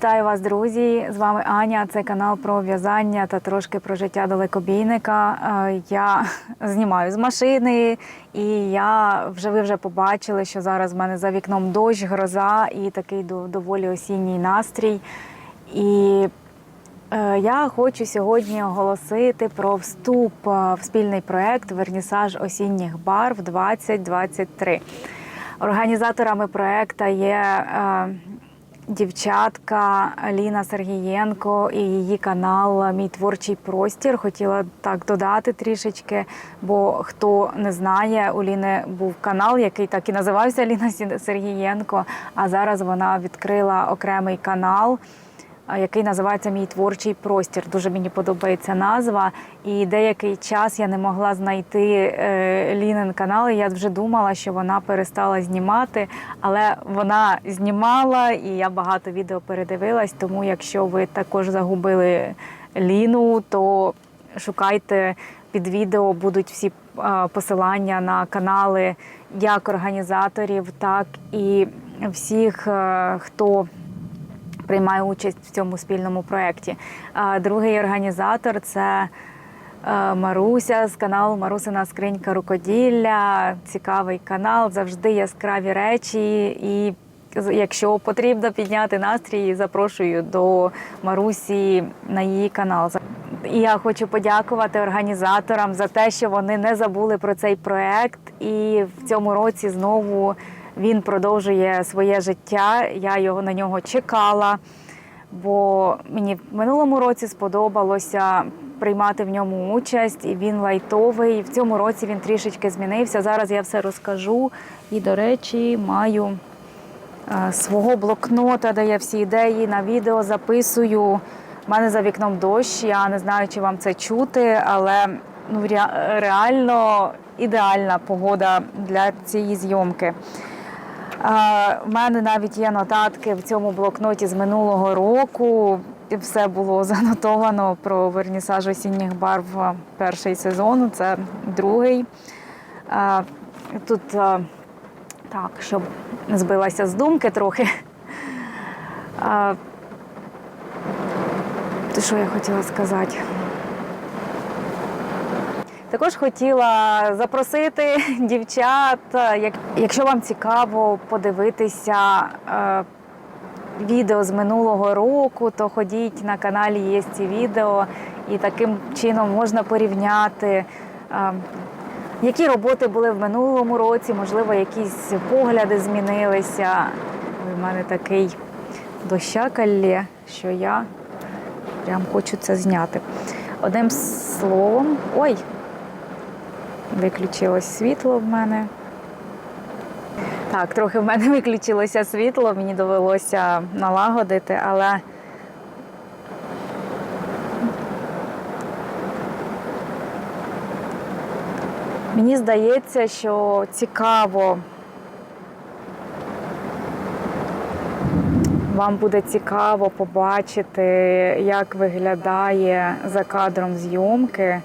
Вітаю вас, друзі! З вами Аня. Це канал про в'язання та трошки про життя далекобійника. Е, Я знімаю з машини, і я вже ви вже побачили, що зараз в мене за вікном дощ, гроза і такий доволі осінній настрій. І Е, Я хочу сьогодні оголосити про вступ е, в спільний проект Вернісаж осінніх барв 2023. Організаторами проекту є дівчатка Ліна Сергієнко і її канал Мій творчий простір. Хотіла так додати трішечки, бо хто не знає, у Ліни був канал, який так і називався Ліна Сергієнко. А зараз вона відкрила окремий канал який називається Мій творчий простір. Дуже мені подобається назва. І деякий час я не могла знайти е, Лінин канал. і Я вже думала, що вона перестала знімати, але вона знімала, і я багато відео передивилась. Тому, якщо ви також загубили Ліну, то шукайте під відео будуть всі посилання на канали як організаторів, так і всіх, е, хто приймає участь в цьому спільному проєкті. А Другий організатор це е, Маруся з каналу Марусина Скринька Рукоділля. Цікавий канал, завжди яскраві речі. І якщо потрібно підняти настрій, запрошую до Марусі на її канал. І я хочу подякувати організаторам за те, що вони не забули про цей проект. І в цьому році знову він продовжує своє життя. Я його на нього чекала, бо мені в минулому році сподобалося приймати в ньому участь, і він лайтовий. В цьому році він трішечки змінився. Зараз я все розкажу. І, до речі, маю е, свого блокнота, де я всі ідеї на відео записую. У мене за вікном дощ. Я не знаю, чи вам це чути, але ну реально ідеальна погода для цієї зйомки. У мене навіть є нотатки в цьому блокноті з минулого року. Все було занотовано про вернісаж осінніх барв перший сезон, це другий. Тут так, щоб збилася з думки трохи. Що я хотіла сказати? Також хотіла запросити дівчат, як- якщо вам цікаво подивитися е, відео з минулого року, то ходіть на каналі є ці відео, і таким чином можна порівняти. е, які роботи були в минулому році, можливо, якісь погляди змінилися. У мене такий дощакалє, що я прям хочу це зняти. Одним словом, ой, виключилось світло в мене. Так, трохи в мене виключилося світло, мені довелося налагодити, але мені здається, що цікаво. Вам буде цікаво побачити, як виглядає за кадром зйомки.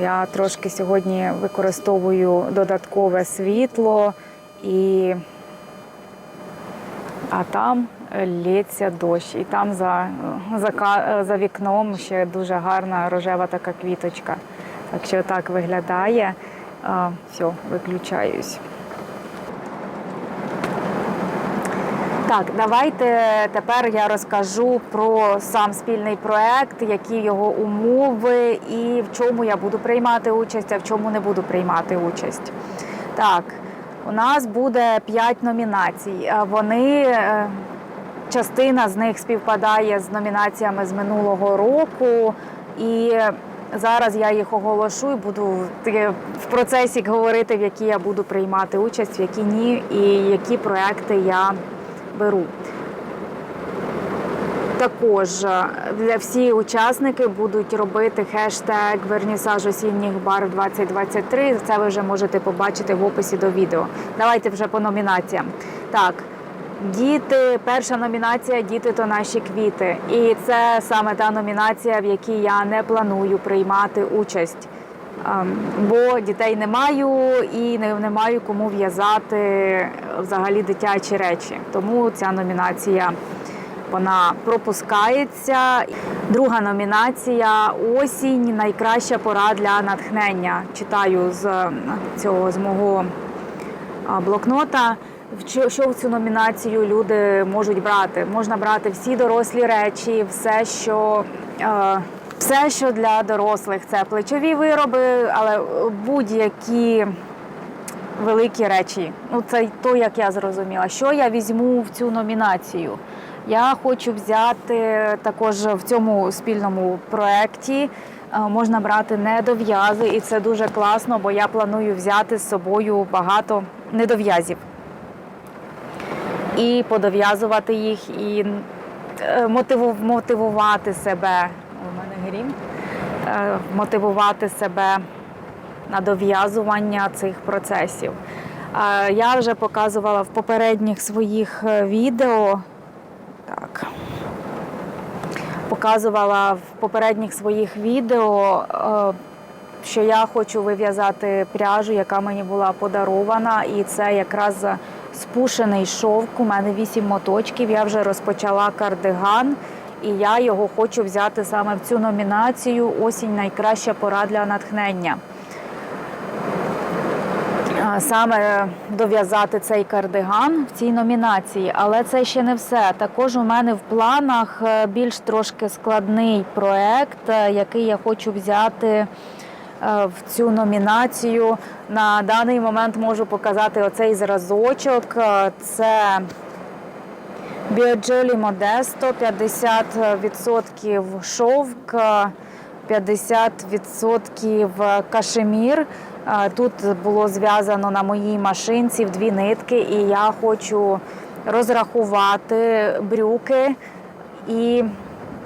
Я трошки сьогодні використовую додаткове світло і а там лється дощ. І там за, за, за вікном ще дуже гарна рожева така квіточка. Так що так виглядає. Все, виключаюсь. Так, давайте тепер я розкажу про сам спільний проект, які його умови і в чому я буду приймати участь, а в чому не буду приймати участь. Так, у нас буде 5 номінацій. Вони е, частина з них співпадає з номінаціями з минулого року. І зараз я їх оголошу і буду в процесі говорити, в які я буду приймати участь, в які ні, і які проекти я беру. Також е, для всі учасники будуть робити хештег вернісаж осінніх барв 2023. Це ви вже можете побачити в описі до відео. Давайте вже по номінаціям. Так, діти, перша номінація Діти то наші квіти. І це саме та номінація, в якій я не планую приймати участь. Бо дітей не маю і не, маю кому в'язати взагалі дитячі речі. Тому ця номінація вона пропускається. Друга номінація осінь найкраща пора для натхнення. Читаю з цього з мого блокнота. Що в цю номінацію люди можуть брати? Можна брати всі дорослі речі, все, що е, все, що для дорослих, це плечові вироби, але будь-які великі речі. Ну, це то, як я зрозуміла. Що я візьму в цю номінацію? Я хочу взяти також в цьому спільному проєкті. е, Можна брати недов'язи, і це дуже класно, бо я планую взяти з собою багато недов'язів і подов'язувати їх, і е, мотивувати себе. Грім. Е, Мотивувати себе на дов'язування цих процесів. Е, Я вже показувала в попередніх своїх е, відео. Так. Показувала в попередніх своїх відео, що я хочу вив'язати пряжу, яка мені була подарована, і це якраз спушений шовк. У мене вісім моточків. Я вже розпочала кардиган, і я його хочу взяти саме в цю номінацію Осінь найкраща пора для натхнення. Саме дов'язати цей кардиган в цій номінації, але це ще не все. Також у мене в планах е, більш трошки складний проект, е, який я хочу взяти е, в цю номінацію. На даний момент можу показати оцей зразочок. Це Біоджелі Модесто, 50% шовк, 50% кашемір. Е, Тут було зв'язано на моїй машинці в дві нитки, і я хочу розрахувати брюки і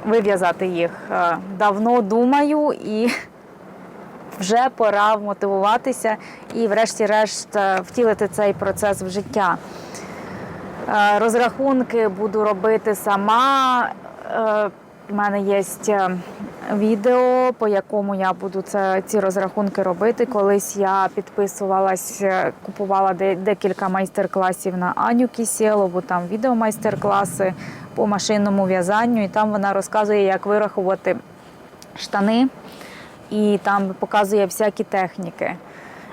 вив'язати їх. Е, Давно думаю і вже пора мотивуватися і, врешті-решт, е, втілити цей процес в життя. Е, Розрахунки буду робити сама. Е, У мене є відео, по якому я буду це, ці розрахунки робити. Колись я підписувалась, е, купувала декілька майстер-класів на Аню Кісєлову, там відеомайстер-класи по машинному в'язанню, і там вона розказує, як вирахувати штани, і там показує всякі техніки.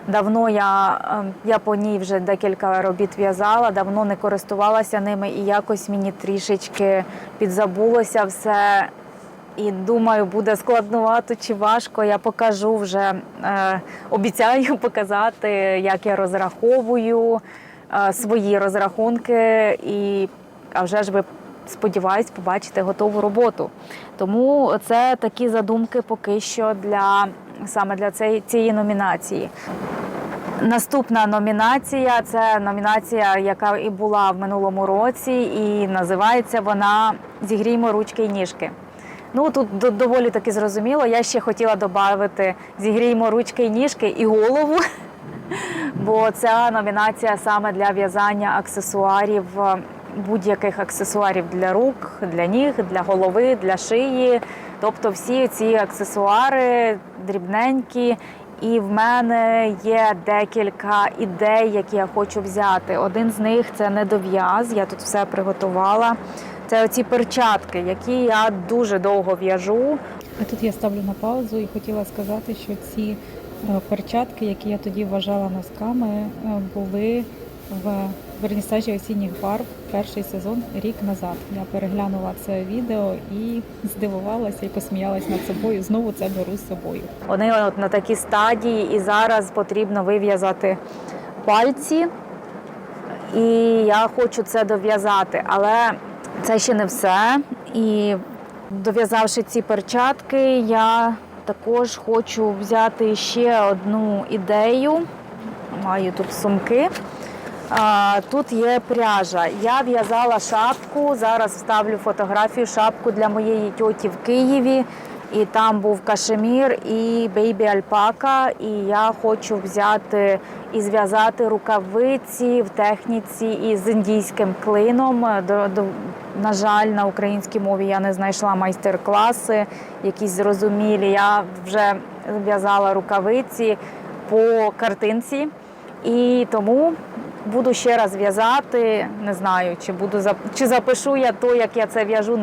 Давно я, е, я по ній вже декілька робіт в'язала, давно не користувалася ними, і якось мені трішечки підзабулося все. І думаю, буде складнувато чи важко. Я покажу вже, е, обіцяю показати, як я розраховую е, свої розрахунки. І а вже ж ви сподіваюсь побачите готову роботу. Тому це такі задумки поки що для саме для цієї, номінації. Наступна номінація це номінація, яка і була в минулому році, і називається вона Зігріймо ручки і ніжки. Ну тут доволі таки зрозуміло. Я ще хотіла додати зігріймо ручки і ніжки і голову, бо ця номінація саме для в'язання аксесуарів, е, будь-яких аксесуарів для рук, для ніг, для голови, для шиї. Тобто всі ці аксесуари дрібненькі. І в мене є декілька ідей, які я хочу взяти. Один з них це недов'яз. Я тут все приготувала. Це оці перчатки, які я дуже довго в'яжу. А тут я ставлю на паузу і хотіла сказати, що ці е, перчатки, які я тоді вважала носками, е, були в вернісажі осінніх барв перший сезон рік назад. Я переглянула це відео і здивувалася і посміялась над собою. Знову це беру з собою. Вони от на такій стадії, і зараз потрібно вив'язати пальці. І я хочу це дов'язати, але це ще не все. І дов'язавши ці перчатки, я також хочу взяти ще одну ідею. Маю тут сумки. Тут є пряжа. Я в'язала шапку. Зараз вставлю фотографію шапку для моєї тьоті в Києві. І там був кашемір і бейбі альпака. І я хочу взяти і зв'язати рукавиці в техніці із індійським клином. На жаль, на українській мові я не знайшла майстер-класи, якісь зрозумілі. Я вже в'язала рукавиці по картинці. І тому буду ще раз в'язати. Не знаю, чи буду чи запишу я то, як я це в'яжу.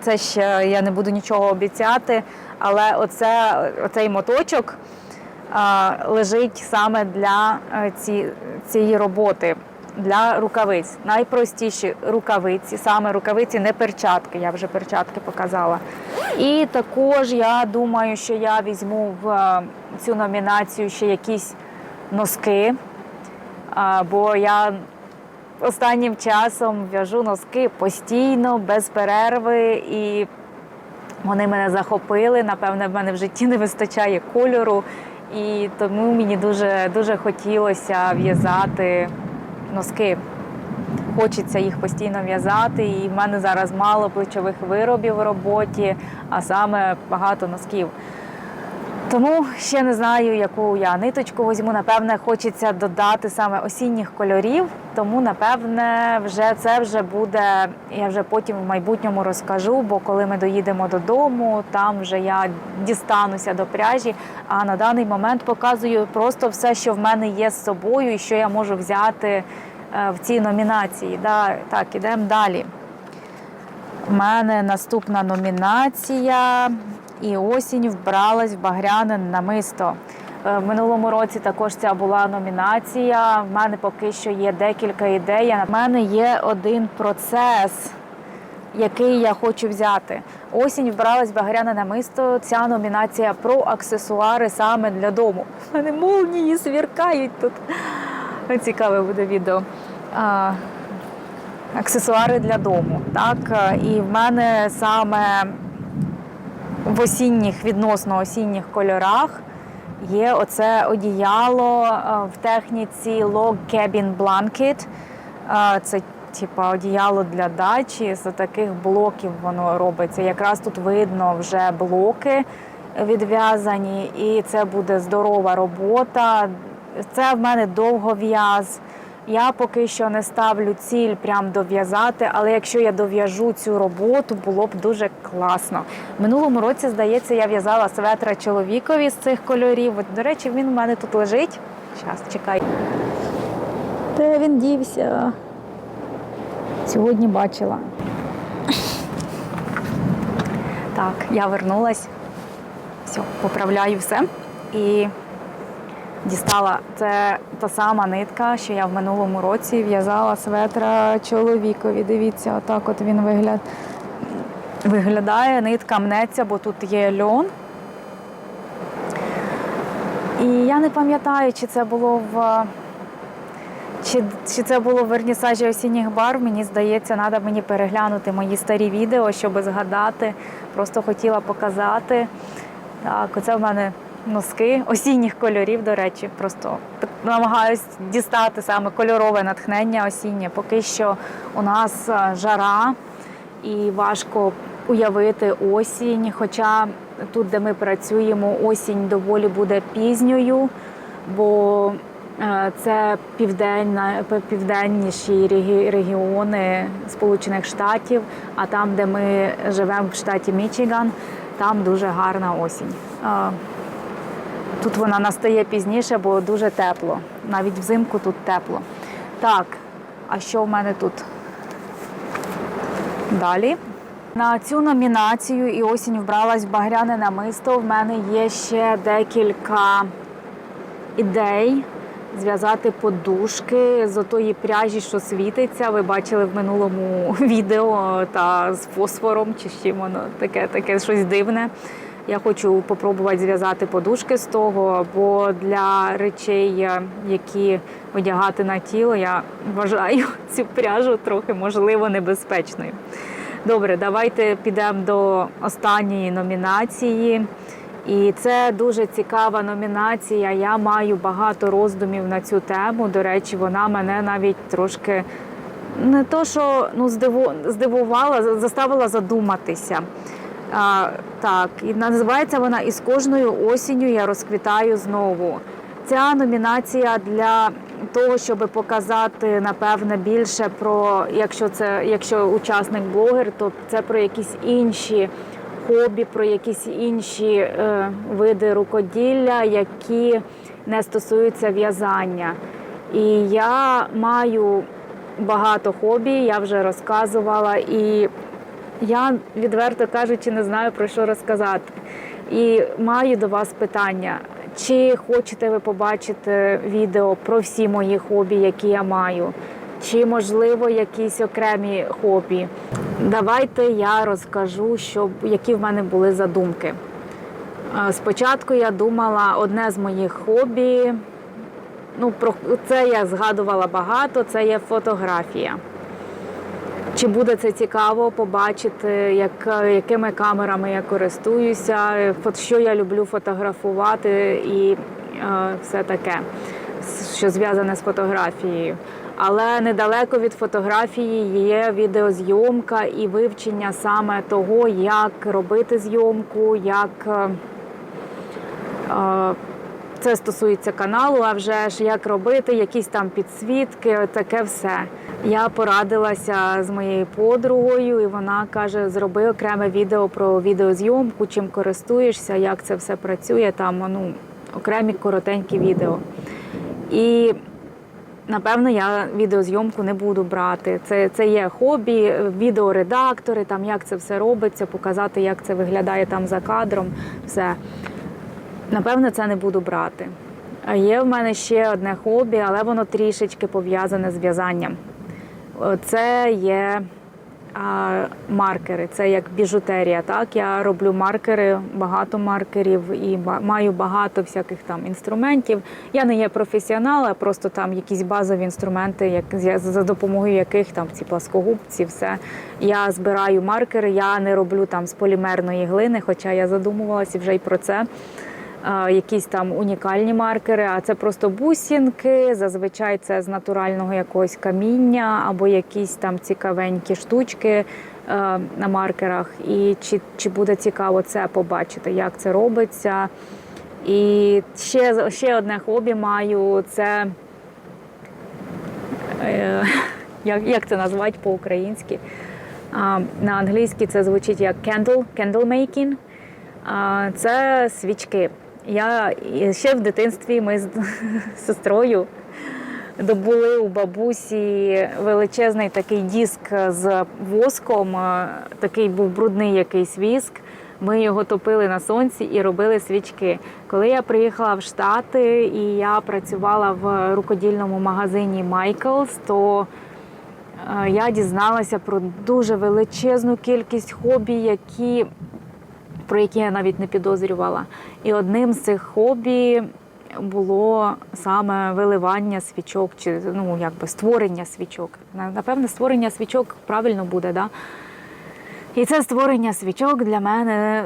Це ще я не буду нічого обіцяти. Але оце, оцей моточок а, лежить саме для е, ці, цієї роботи. Для рукавиць найпростіші рукавиці, саме рукавиці, не перчатки. Я вже перчатки показала. І також я думаю, що я візьму в е, цю номінацію ще якісь носки, бо я останнім часом в'яжу носки постійно, без перерви, і вони мене захопили. Напевне, в мене в житті не вистачає кольору, і тому мені дуже, дуже хотілося в'язати носки. Хочеться їх постійно в'язати, і в мене зараз мало плечових виробів в роботі, а саме багато носків. Тому ще не знаю, яку я ниточку візьму. Напевне, хочеться додати саме осінніх кольорів. Тому, напевне, вже це вже буде. Я вже потім в майбутньому розкажу. Бо коли ми доїдемо додому, там вже я дістануся до пряжі. А на даний момент показую просто все, що в мене є з собою, і що я можу взяти е, в цій номінації. Так, ідемо далі. У мене наступна номінація. І осінь вбралась в багряне намисто. Е, В минулому році також ця була номінація. В мене поки що є декілька ідей. У мене є один процес, який я хочу взяти. Осінь вбралась багряне намисто. Ця номінація про аксесуари саме для дому. У мене молнії свіркають тут. Цікаве буде відео. Аксесуари для дому. Так, е, і в мене саме в осінніх, відносно осінніх кольорах є оце одіяло е, в техніці Log Cabin Blanket. Е, Це типа одіяло для дачі. З таких блоків воно робиться. Якраз тут видно вже блоки відв'язані, і це буде здорова робота. Це в мене довгов'яз. Я поки що не ставлю ціль прям дов'язати, але якщо я дов'яжу цю роботу, було б дуже класно. Минулому році, здається, я в'язала светра чоловікові з цих кольорів. От, до речі, він у мене тут лежить. Зараз, чекай. Де він дівся? Сьогодні бачила. Так, я вернулась. Все, поправляю все. І дістала. Це та сама нитка, що я в минулому році в'язала светра чоловікові. Дивіться, отак от він вигляд... виглядає. Нитка мнеться, бо тут є льон. І я не пам'ятаю, чи це було в. Чи, чи це було в вернісажі осінніх барв? Мені здається, треба мені переглянути мої старі відео, щоб згадати. Просто хотіла показати. Так, оце в мене носки осінніх кольорів, до речі. Просто намагаюсь дістати саме кольорове натхнення осіннє. Поки що у нас е, жара і важко уявити осінь. Хоча тут, де ми працюємо, осінь доволі буде пізньою, бо е, це південна, південніші регіони Сполучених Штатів, а там, де ми живемо в штаті Мічиган, там дуже гарна осінь. Тут вона настає пізніше, бо дуже тепло. Навіть взимку тут тепло. Так, а що в мене тут? Далі. На цю номінацію і осінь вбралась в багряне намисто. В мене є ще декілька ідей зв'язати подушки з отої пряжі, що світиться. Ви бачили в минулому відео та з фосфором, чи з чим воно таке, таке щось дивне. Я хочу спробувати зв'язати подушки з того, бо для речей, е, які одягати на тіло, я вважаю цю пряжу трохи можливо небезпечною. Добре, давайте підемо до останньої номінації. І це дуже цікава номінація. Я маю багато роздумів на цю тему. До речі, вона мене навіть трошки не то, що ну, здиву- здивувала, заставила задуматися. А, так, і називається вона Із кожною осінню я розквітаю знову. Ця номінація для того, щоб показати напевне більше про якщо це якщо учасник блогер, то це про якісь інші хобі, про якісь інші е, види рукоділля, які не стосуються в'язання. І я маю багато хобі, я вже розказувала, і я, відверто кажучи, не знаю про що розказати. І маю до вас питання. Чи хочете ви побачити відео про всі мої хобі, які я маю? Чи можливо якісь окремі хобі? Давайте я розкажу, що, які в мене були задумки. Е, Спочатку я думала, одне з моїх хобі, ну про це я згадувала багато, це є фотографія. Чи буде це цікаво побачити, як, якими камерами я користуюся, що я люблю фотографувати і е, все таке, що зв'язане з фотографією. Але недалеко від фотографії є відеозйомка і вивчення саме того, як робити зйомку, як е, е, це стосується каналу, а вже ж як робити, якісь там підсвітки, таке все. Я порадилася з моєю подругою, і вона каже: зроби окреме відео про відеозйомку, чим користуєшся, як це все працює. Там ну, окремі коротенькі відео. І Напевно, я відеозйомку не буду брати. Це, це є хобі, відеоредактори, там як це все робиться, показати, як це виглядає там за кадром. Все. Напевно, це не буду брати. Є в мене ще одне хобі, але воно трішечки пов'язане з в'язанням. Це є маркери, це як біжутерія. Так? Я роблю маркери, багато маркерів і маю багато всяких там інструментів. Я не є професіонал, а просто там якісь базові інструменти, як, за допомогою яких там ці пласкогубці, все. Я збираю маркери, я не роблю там з полімерної глини, хоча я задумувалася вже й про це якісь там унікальні маркери, а це просто бусинки. Зазвичай це з натурального якогось каміння або якісь там цікавенькі штучки е, на маркерах. І чи, чи буде цікаво це побачити, як це робиться. І ще, ще одне хобі маю це. е, Як, як це назвати по-українськи? На англійській це звучить як candle, candle making. Це свічки. Я ще в дитинстві ми з сестрою добули у бабусі величезний такий диск з воском. е, Такий був брудний якийсь віск. Ми його топили на сонці і робили свічки. Коли я приїхала в Штати і я працювала в рукодільному магазині Michaels, то е, я дізналася про дуже величезну кількість хобі, які про які я навіть не підозрювала. І одним з цих хобі було саме виливання свічок, чи ну якби створення свічок. Напевне, створення свічок правильно буде, да? І це створення свічок для мене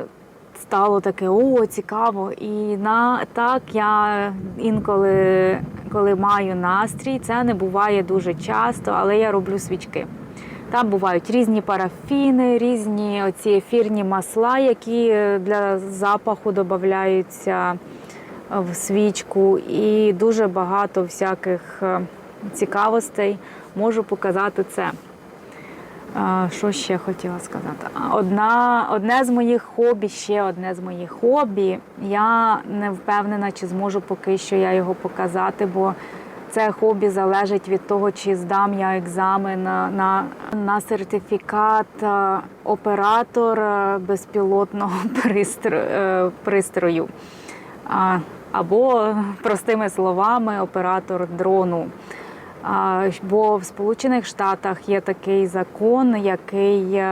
стало таке о, цікаво. І на так я інколи, коли маю настрій, це не буває дуже часто, але я роблю свічки. Там бувають різні парафіни, різні оці ефірні масла, які для запаху додаються в свічку, і дуже багато всяких е, цікавостей. Можу показати це. Що ще хотіла сказати? Одна, одне з моїх хобі, ще одне з моїх хобі. Я не впевнена, чи зможу поки що я його показати, бо це хобі залежить від того, чи здам я екзамен на, на, сертифікат е, оператор е, безпілотного е, пристрою. Або, простими словами, оператор дрону. Бо в Сполучених Штатах є такий закон, який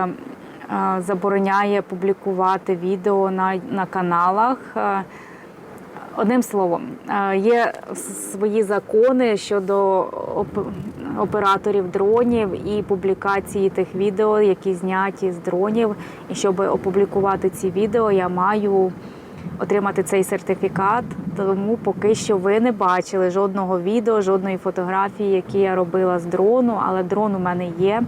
забороняє публікувати відео на, на каналах. Одним словом, е, є свої закони щодо оп- операторів дронів і публікації тих відео, які зняті з дронів. І щоб опублікувати ці відео, я маю отримати цей сертифікат. Тому поки що ви не бачили жодного відео, жодної фотографії, які я робила з дрону, але дрон у мене є.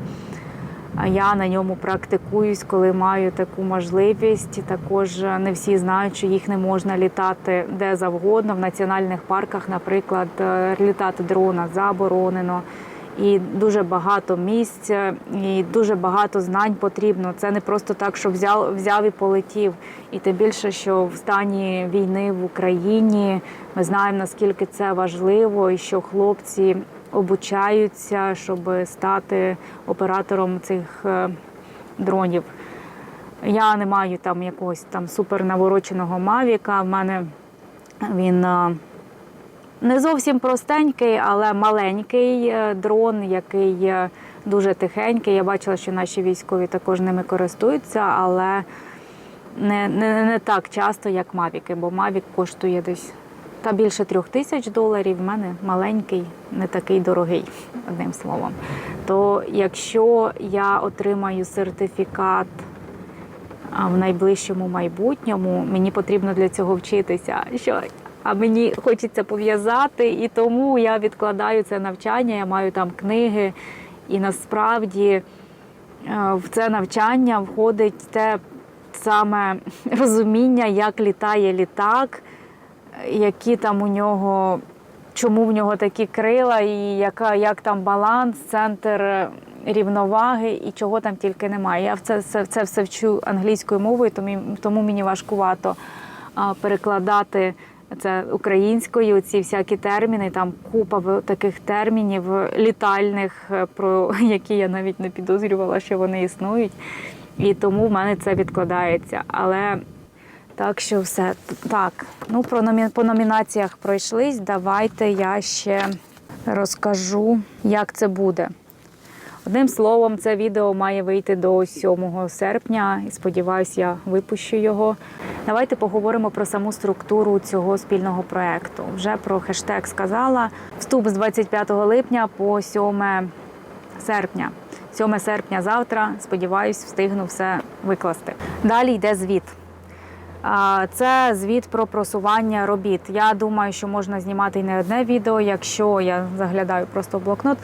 А Я на ньому практикуюсь, коли маю таку можливість. Також не всі знають, що їх не можна літати де завгодно. В національних парках, наприклад, е, літати дрона заборонено. і дуже багато місць, е, і дуже багато знань потрібно. Це не просто так, що взяв, взяв і полетів. І тим більше, що в стані війни в Україні ми знаємо наскільки це важливо, і що хлопці обучаються, щоб стати оператором цих е, дронів. Я не маю там якогось там супер навороченого мавіка. В мене він е, не зовсім простенький, але маленький е, дрон, який дуже тихенький. Я бачила, що наші військові також ними користуються, але не, не, не так часто, як Мавіки, бо Мавік коштує десь та більше трьох тисяч доларів. В мене маленький, не такий дорогий, одним словом. То якщо я отримаю сертифікат в найближчому майбутньому, мені потрібно для цього вчитися. Що а мені хочеться пов'язати, і тому я відкладаю це навчання. Я маю там книги, і насправді е, в це навчання входить те саме розуміння, як літає літак, які там у нього, чому в нього такі крила, і яка, як там баланс, центр рівноваги і чого там тільки немає. Я це, це, це все вчу англійською мовою, тому, тому мені важкувато перекладати це українською. Ці всякі терміни, там купа таких термінів літальних, е, про які я навіть не підозрювала, що вони існують. І тому в мене це відкладається. Але так що все так. Ну про номі... по номінаціях пройшлись. Давайте я ще розкажу, як це буде. Одним словом, це відео має вийти до 7 серпня, і сподіваюся, я випущу його. Давайте поговоримо про саму структуру цього спільного проекту. Вже про хештег сказала. Вступ з 25 липня по 7 серпня. 7 серпня завтра, сподіваюсь, встигну все викласти. Далі йде звіт. Це звіт про просування робіт. Я думаю, що можна знімати і не одне відео, якщо я заглядаю просто в блокнот.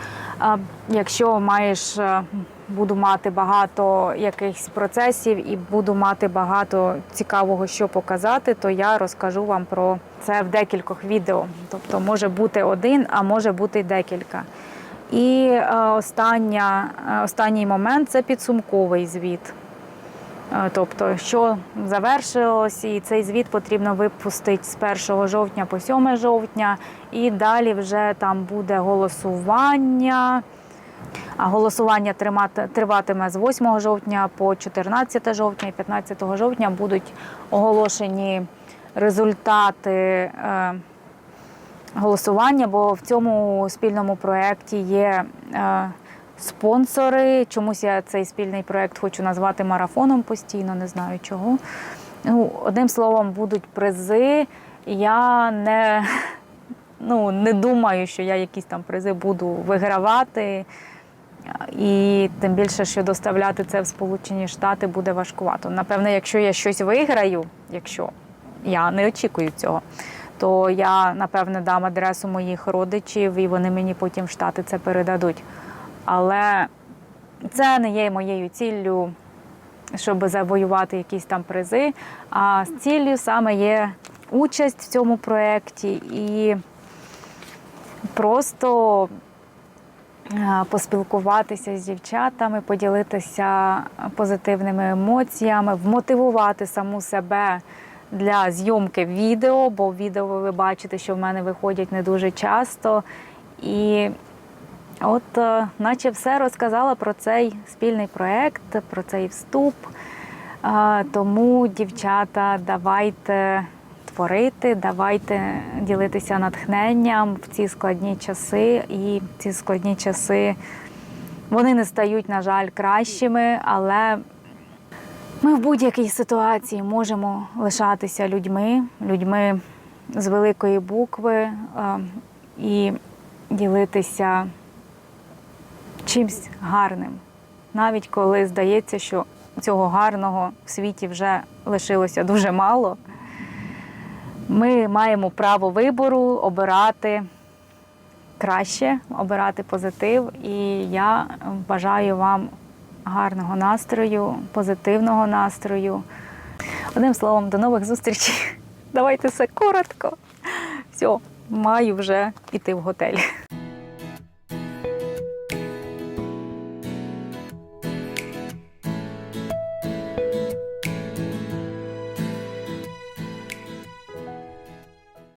Якщо маєш, е, буду мати багато якихось процесів і буду мати багато цікавого, що показати, то я розкажу вам про це в декількох відео. Тобто може бути один, а може бути декілька. І е, остання, е, останній момент це підсумковий звіт. Е, Тобто, що завершилось, і цей звіт потрібно випустити з 1 жовтня по 7 жовтня, і далі вже там буде голосування. А голосування триватиме з 8 жовтня по 14 жовтня і 15 жовтня будуть оголошені результати е, голосування, бо в цьому спільному проєкті є е, спонсори. Чомусь я цей спільний проєкт хочу назвати марафоном постійно, не знаю чого. Ну, одним словом, будуть призи. Я не, ну, не думаю, що я якісь там призи буду вигравати. І тим більше, що доставляти це в Сполучені Штати буде важкувато. Напевне, якщо я щось виграю, якщо я не очікую цього, то я напевне дам адресу моїх родичів, і вони мені потім в Штати це передадуть. Але це не є моєю ціллю, щоб завоювати якісь там призи. А з ціллю саме є участь в цьому проєкті і просто е, поспілкуватися з дівчатами, поділитися позитивними емоціями, вмотивувати саму себе для зйомки відео, бо відео ви бачите, що в мене виходять не дуже часто. І от, е, наче все розказала про цей спільний проект, про цей вступ. Тому, дівчата, давайте творити, давайте ділитися натхненням в ці складні часи. І ці складні часи вони не стають, на жаль, кращими, але ми в будь-якій ситуації можемо лишатися людьми, людьми з великої букви е, і ділитися чимсь гарним. Навіть коли здається, що цього гарного в світі вже лишилося дуже мало. Ми маємо право вибору обирати краще, обирати позитив. І я бажаю вам гарного настрою, позитивного настрою. Одним словом, до нових зустрічей. Давайте все коротко. Все, маю вже іти в готель.